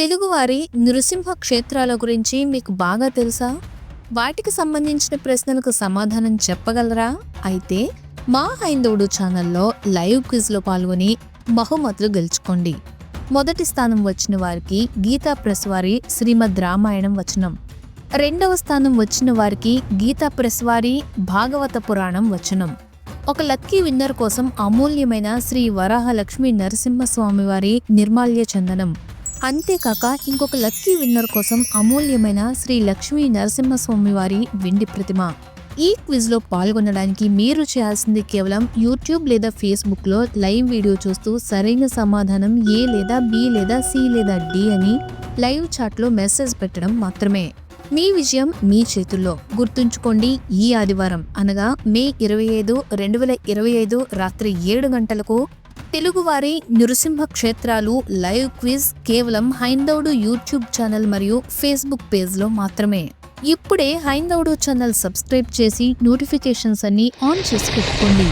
తెలుగువారి నృసింహ క్షేత్రాల గురించి మీకు బాగా తెలుసా? వాటికి సంబంధించిన ప్రశ్నలకు సమాధానం చెప్పగలరా? అయితే మా హైందవుడు ఛానల్లో లైవ్ క్విజ్లో పాల్గొని బహుమతులు గెలుచుకోండి. మొదటి స్థానం వచ్చిన వారికి గీతా ప్రెస్ వారి శ్రీమద్ రామాయణం వచనం. రెండవ స్థానం వచ్చిన వారికి గీతా ప్రెస్ వారి భాగవత పురాణం వచనం. ఒక లక్కీ విన్నర్ కోసం అమూల్యమైన శ్రీ వరాహలక్ష్మి నరసింహస్వామివారి నిర్మాల్య చందనం. అంతేకాక ఇంకొక లక్కీ విన్నర్ కోసం అమూల్యమైన శ్రీ లక్ష్మీ నరసింహస్వామి వారి వెండి ప్రతిమ. ఈ క్విజ్లో పాల్గొనడానికి మీరు చేయాల్సింది కేవలం యూట్యూబ్ లేదా ఫేస్బుక్లో లైవ్ వీడియో చూస్తూ సరైన సమాధానం ఏ లేదా బి లేదా సి లేదా డి అని లైవ్ చాట్లో మెసేజ్ పెట్టడం మాత్రమే. మీ విజయం మీ చేతుల్లో. గుర్తుంచుకోండి ఈ ఆదివారం అనగా మే ఇరవై ఐదు రెండు వేల ఇరవై ఐదు రాత్రి ఏడు గంటలకు తెలుగువారి నృసింహ క్షేత్రాలు లైవ్ క్విజ్ కేవలం హైందవుడు యూట్యూబ్ ఛానల్ మరియు ఫేస్బుక్ పేజ్లో మాత్రమే. ఇప్పుడే హైందవుడు ఛానల్ సబ్స్క్రైబ్ చేసి నోటిఫికేషన్స్ అన్ని ఆన్ చేసి పెట్టుకోండి.